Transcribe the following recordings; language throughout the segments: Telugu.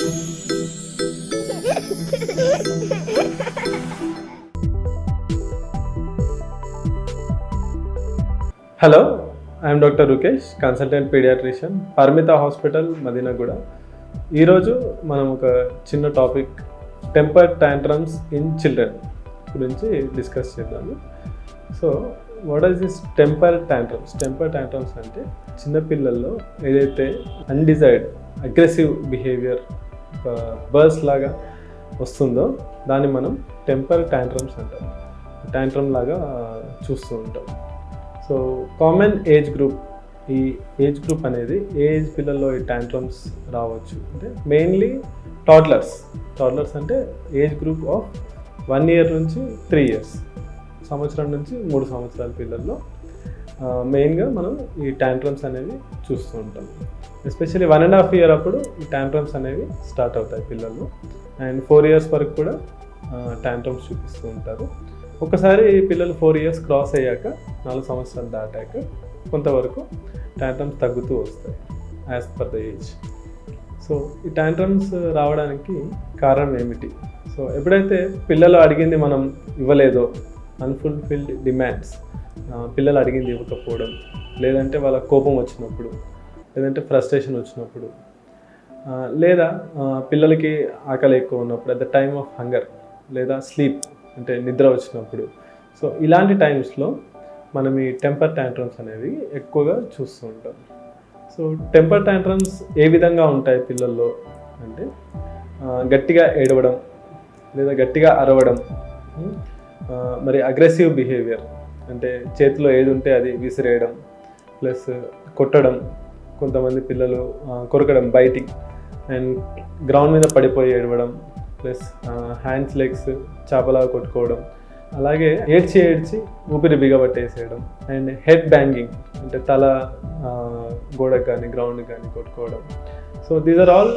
Hello I'm doctor Rukesh consultant paediatrician Paramita hospital Madinaguda ఈరోజు మనం ఒక చిన్న topic temper tantrums in children గురించి డిస్కస్ చేద్దాము. So what is this temper tantrums temper tantrums అంటే చిన్నపిల్లల్లో ఏదైతే అన్డిజైర్డ్ అగ్రెసివ్ బిహేవియర్ బర్స్ లాగా వస్తుందో దాన్ని మనం టెంపర్ ట్యాంట్రమ్స్ అంటాం. ట్యాంట్రమ్ లాగా చూస్తూ ఉంటాం. సో కామన్ ఏజ్ గ్రూప్ ఈ ఏజ్ గ్రూప్ అనేది ఏ ఏజ్ పిల్లల్లో ఈ ట్యాంట్రమ్స్ రావచ్చు. అంటే మెయిన్లీ టాడ్లర్స్ టాడ్లర్స్ అంటే age group of one year నుంచి త్రీ ఇయర్స్ సంవత్సరం నుంచి మూడు సంవత్సరాల పిల్లల్లో మెయిన్గా మనం ఈ ట్యాంట్రమ్స్ అనేవి చూస్తూ ఉంటాం. Especially one and half year అప్పుడు ఈ ట్యాంట్రమ్స్ అనేవి స్టార్ట్ అవుతాయి పిల్లలు అండ్ ఫోర్ ఇయర్స్ వరకు కూడా ట్యాంట్రమ్స్ చూపిస్తూ ఉంటారు. ఒకసారి ఈ పిల్లలు ఫోర్ ఇయర్స్ క్రాస్ అయ్యాక నాలుగు సంవత్సరాలు దాటాక కొంతవరకు ట్యాంట్రమ్స్ తగ్గుతూ వస్తాయి as per the age so ఈ ట్యాంట్రమ్స్ రావడానికి కారణం ఏమిటి? సో ఎప్పుడైతే పిల్లలు అడిగింది మనం ఇవ్వలేదో అన్ఫుల్ఫిల్డ్ డిమాండ్స్ పిల్లలు అడిగింది ఇవ్వకపోవడం లేదంటే వాళ్ళ కోపం వచ్చినప్పుడు లేదంటే ఫ్రస్ట్రేషన్ వచ్చినప్పుడు లేదా పిల్లలకి ఆకలి ఎక్కువ ఉన్నప్పుడు at the time of hunger లేదా స్లీప్ అంటే నిద్ర వచ్చినప్పుడు. సో ఇలాంటి టైమ్స్లో మనం ఈ టెంపర్ ట్యాంట్రమ్స్ అనేవి ఎక్కువగా చూస్తూ ఉంటాం. సో టెంపర్ ట్యాంట్రమ్స్ ఏ విధంగా ఉంటాయి పిల్లల్లో అంటే గట్టిగా ఏడవడం లేదా గట్టిగా అరవడం మరి అగ్రెసివ్ బిహేవియర్ అంటే చేతిలో ఏది ఉంటే అది విసిరేయడం ప్లస్ కొట్టడం కొంతమంది పిల్లలు కొరకడం బైటింగ్ అండ్ గ్రౌండ్ మీద పడిపోయి ఏడవడం ప్లస్ హ్యాండ్స్ లెగ్స్ చేపలాగా కొట్టుకోవడం అలాగే ఏడ్చి ఏడ్చి ఊపిరి బిగబట్టేసేయడం అండ్ హెడ్ బ్యాంగింగ్ అంటే తల గోడకు కానీ గ్రౌండ్ కానీ కొట్టుకోవడం. So these are all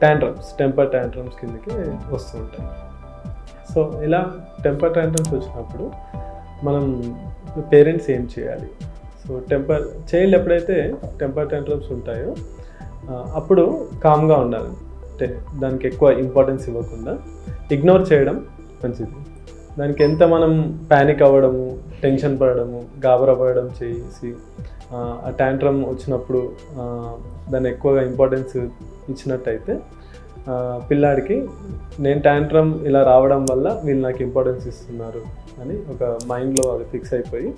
tantrums temper tantrums కిందకి వస్తుంటాయి సో ఇలా టెంపర్ ట్యాంట్రమ్స్ వచ్చినప్పుడు మనం పేరెంట్స్ ఏం చేయాలి? సో టెంపర్ చైల్డ్ ఎప్పుడైతే టెంపర్ టాంట్రమ్స్ ఉంటాయో అప్పుడు కామ్గా ఉండాలి. అంటే దానికి ఎక్కువ ఇంపార్టెన్స్ ఇవ్వకుండా ఇగ్నోర్ చేయడం మంచిది. దానికి ఎంత మనం ప్యానిక్ అవ్వడము టెన్షన్ పడడము గాబరా పడడం చేసి ఆ, టాంట్రమ్ ట్యాంట్రమ్ వచ్చినప్పుడు దాన్ని ఎక్కువగా ఇంపార్టెన్స్ ఇచ్చినట్టయితే పిల్లాడికి నేను ట్యాంట్రమ్ ఇలా రావడం వల్ల వీళ్ళు నాకు ఇంపార్టెన్స్ ఇస్తున్నారు అని ఒక మైండ్లో అది ఫిక్స్ అయిపోయి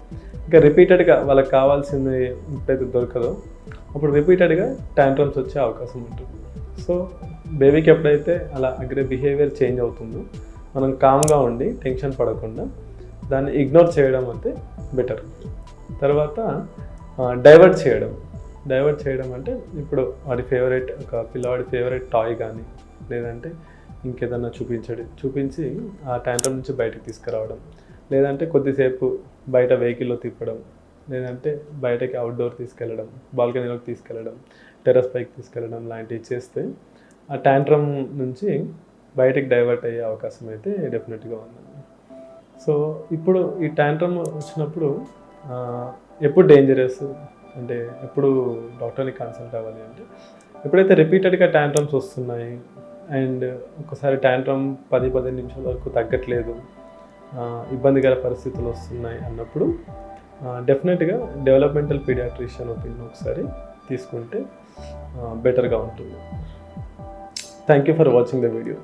ఇంకా రిపీటెడ్గా వాళ్ళకి కావాల్సింది ఎప్పుడైతే దొరకదో అప్పుడు రిపీటెడ్గా ట్యాంట్రమ్స్ వచ్చే అవకాశం ఉంటుంది. సో బేబీకి ఎప్పుడైతే అలా అగ్రే బిహేవియర్ చేంజ్ అవుతుందో మనం కామ్గా ఉండి టెన్షన్ పడకుండా దాన్ని ఇగ్నోర్ చేయడం అయితే బెటర్ తర్వాత డైవర్ట్ చేయడం. డైవర్ట్ చేయడం అంటే ఇప్పుడు వాడి ఫేవరెట్ ఒక పిల్లవాడి ఫేవరెట్ టాయ్ కానీ లేదంటే ఇంకేదన్నా చూపించడం చూపించి ఆ ట్యాంట్రమ్ నుంచి బయటకు తీసుకురావడం లేదంటే కొద్దిసేపు బయట వెహికల్లో తిప్పడం లేదంటే బయటకి అవుట్డోర్ తీసుకెళ్ళడం బాల్కనీలోకి తీసుకెళ్ళడం టెర్రస్ పైకి తీసుకెళ్ళడం లాంటివి చేస్తే ఆ ట్యాంట్రమ్ నుంచి బయటకు డైవర్ట్ అయ్యే అవకాశం అయితే డెఫినెట్గా ఉంది సో ఇప్పుడు ఈ ట్యాంట్రమ్ వచ్చినప్పుడు ఎప్పుడు డేంజరస్ అంటే ఎప్పుడు డాక్టర్ని కన్సల్ట్ అవ్వాలి అంటే. ఎప్పుడైతే రిపీటెడ్గా ట్యాంట్రమ్స్ వస్తున్నాయి అండ్ ఒకసారి ట్యాంట్రమ్ పది పదిహేను నిమిషాల వరకు తగ్గట్లేదు ఇబ్బందికర పరిస్థితులు వస్తున్నాయి అన్నప్పుడు డెఫినెట్గా డెవలప్మెంటల్ పీడియాట్రిషియన్ ఒపీనియన్ ఒకసారి తీసుకుంటే బెటర్గా ఉంటుంది. Thank you for watching the video